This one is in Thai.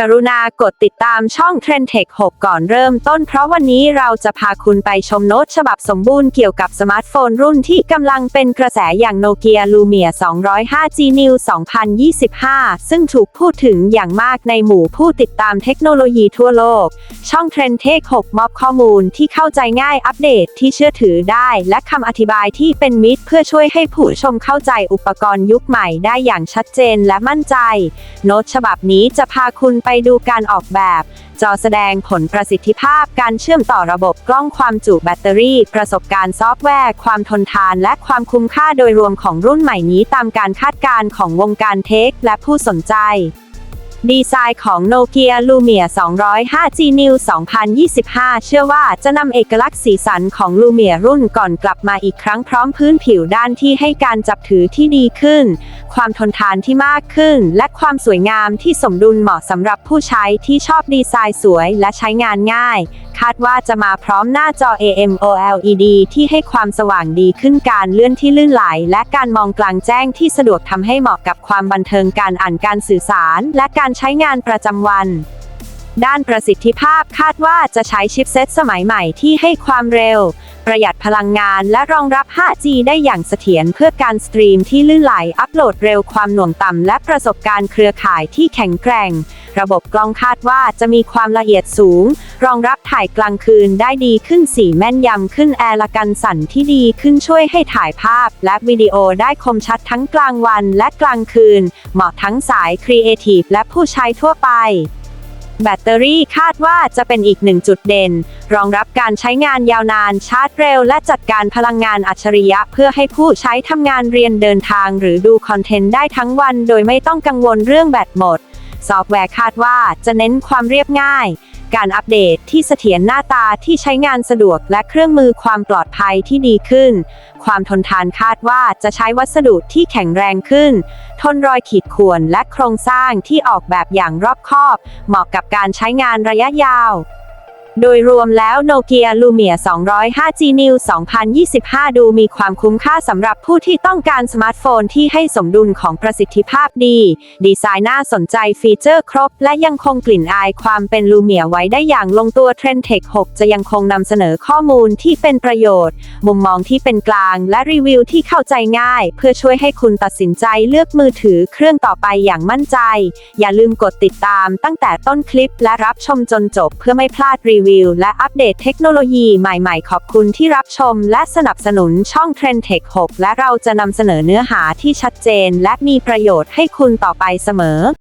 กรุณากดติดตามช่อง Trend Tech 6 ก่อนเริ่มต้น เพราะวันนี้เราจะพาคุณไปชมโน้ตฉบับสมบูรณ์เกี่ยวกับสมาร์ทโฟนรุ่นที่กำลังเป็นกระแสอย่างโนเกียลูเมีย 205G New 2025 ซึ่งถูกพูดถึงอย่างมากในหมู่ผู้ติดตามเทคโนโลยีทั่วโลก ช่อง Trend Tech 6 มอบข้อมูลที่เข้าใจง่ายอัปเดตที่เชื่อถือได้ และคำอธิบายที่เป็นมิตร เพื่อช่วยให้ผู้ชมเข้าใจอุปกรณ์ยุคใหม่ได้อย่างชัดเจนและมั่นใจ โน้ตฉบับนี้จะพาคุณไปดูการออกแบบ จอแสดงผลประสิทธิภาพการเชื่อมต่อระบบกล้องความจุแบตเตอรี่ ประสบการณ์ซอฟต์แวร์ ความทนทาน และความคุ้มค่าโดยรวมของรุ่นใหม่นี้ตามการคาดการณ์ของวงการเทคและผู้สนใจ ดีไซน์ของ Nokia Lumia 205G New 2025 เชื่อว่าจะนำเอกลักษณ์สีสันของ Lumia รุ่นก่อนกลับมาอีกครั้งพร้อมพื้นผิวด้านที่ให้การจับถือที่ดีขึ้น ความทนทานที่มากขึ้น และความสวยงามที่สมดุลเหมาะสำหรับผู้ใช้ที่ชอบดีไซน์สวยและใช้งานง่าย คาดว่าจะมาพร้อมหน้าจอ AMOLED ที่ให้ความสว่างดีขึ้นการเลื่อนที่ลื่นไหล และการมองกลางแจ้งที่สะดวกทำให้เหมาะกับความบันเทิงการอ่านการสื่อสาร และการใช้งานประจำวันด้านประสิทธิภาพคาดว่าจะใช้ชิปเซตสมัยใหม่ที่ให้ความเร็ว ประหยัดพลังงานและรองรับ 5G ได้อย่างเสถียรเพื่อการสตรีมที่ลื่นไหล อัปโหลดเร็วความหน่วงต่ำและประสบการณ์เครือข่ายที่แข็งแกร่ง ระบบกล้องคาดว่าจะมีความละเอียดสูง รองรับถ่ายกลางคืนได้ดีขึ้นสีแม่นยำขึ้นแอร์ละกันสั่นที่ดีขึ้นช่วยให้ถ่ายภาพ และวิดีโอได้คมชัดทั้งกลางวันและกลางคืน เหมาะทั้งสายครีเอทีฟและผู้ใช้ทั่วไปแบตเตอรี่คาดว่าจะเป็นอีกหนึ่งจุดเด่น รองรับการใช้งานยาวนานชาร์จเร็ว และจัดการพลังงานอัจฉริยะ เพื่อให้ผู้ใช้ทำงานเรียนเดินทาง หรือดูคอนเทนต์ได้ทั้งวัน โดยไม่ต้องกังวลเรื่องแบตหมด ซอฟต์แวร์คาดว่าจะเน้นความเรียบง่าย การอัปเดตที่เสถียรหน้าตาที่ใช้งานสะดวกและเครื่องมือความปลอดภัยที่ดีขึ้น ความทนทานคาดว่าจะใช้วัสดุที่แข็งแรงขึ้น ทนรอยขีดข่วนและโครงสร้างที่ออกแบบอย่างรอบคอบ เหมาะกับการใช้งานระยะยาว โดยรวมแล้วโนเกียลูเมีย 205G New 2025 ดูมีความคุ้มค่าสำหรับผู้ที่ต้องการสมาร์ทโฟนที่ให้สมดุลของประสิทธิภาพดี ดีไซน์น่าสนใจฟีเจอร์ครบ และยังคงกลิ่นอายความเป็นลูเมียไว้ได้อย่างลงตัว Trend Tech 6จะยังคงนำเสนอข้อมูลที่เป็นประโยชน์ มุมมองที่เป็นกลาง และรีวิวที่เข้าใจง่าย เพื่อช่วยให้คุณตัดสินใจเลือกมือถือเครื่องต่อไปอย่างมั่นใจ อย่าลืมกดติดตามตั้งแต่ต้นคลิปและรับชมจนจบเพื่อไม่พลาดรีวิวและอัปเดตเทคโนโลยีใหม่ๆ ขอบคุณที่รับชม และสนับสนุนช่อง Trend Tech 6 และเราจะนำเสนอเนื้อหาที่ชัดเจน และมีประโยชน์ให้คุณต่อไปเสมอ